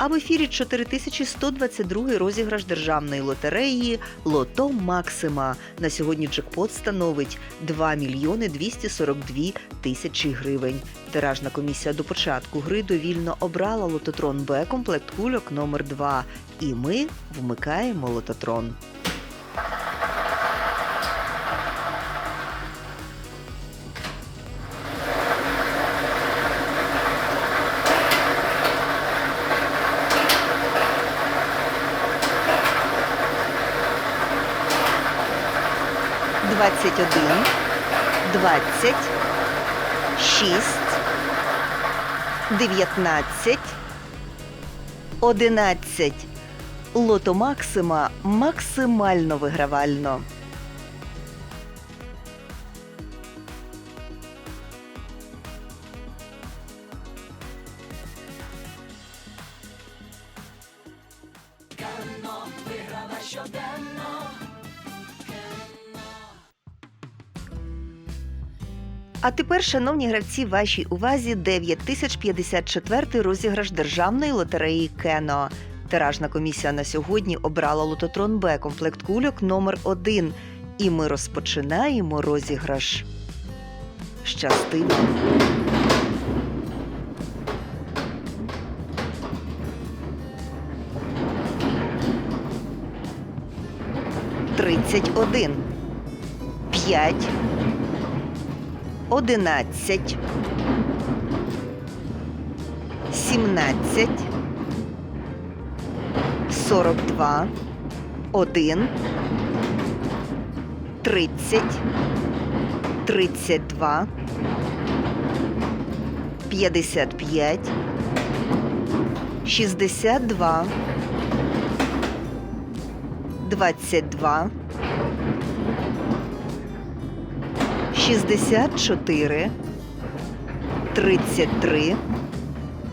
А в ефірі 4122 розіграш державної лотереї Лото Максима. На сьогодні джекпот становить 2 мільйони 242 тисячі гривень. Тиражна комісія до початку гри довільно обрала лототрон Б комплект кульок номер 2 І ми вмикаємо лототрон. Двадцять один, двадцять, шість, дев'ятнадцять, одинадцять. Лото Максима максимально вигравально. А тепер, шановні гравці, вашій увазі 9054 розіграш державної лотереї Кено. Тиражна комісія на сьогодні обрала лототрон Б комплект кульок номер 1 І ми розпочинаємо розіграш. Щастиво! Тридцять один. П'ять. 11, 17, 42, 1, 30, 32, 55, 62, 22, 64, 33,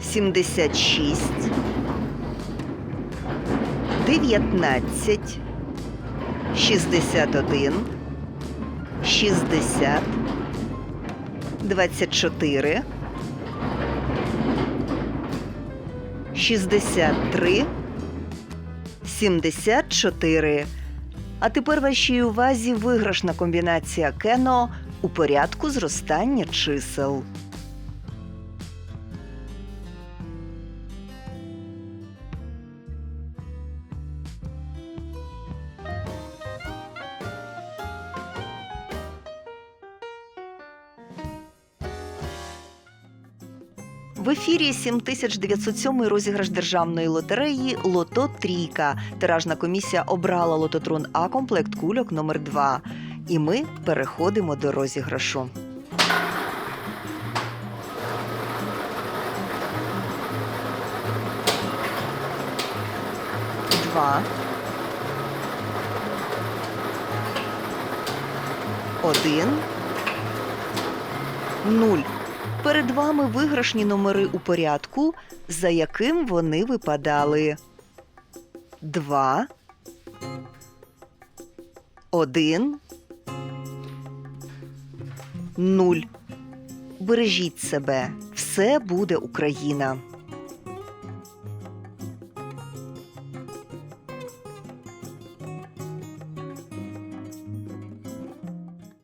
76, 19, 61, 60, 24, 63, 74. А тепер вашій увазі виграшна комбінація Кено у порядку зростання чисел. В ефірі 7907 розіграш державної лотереї Лото Трійка. Тиражна комісія обрала лототрон А комплект кульок номер 2 І ми переходимо до розіграшу. Два. Один. Нуль. Перед вами виграшні номери у порядку, за яким вони випадали. Два. Один. Нуль. Бережіть себе. Все буде Україна.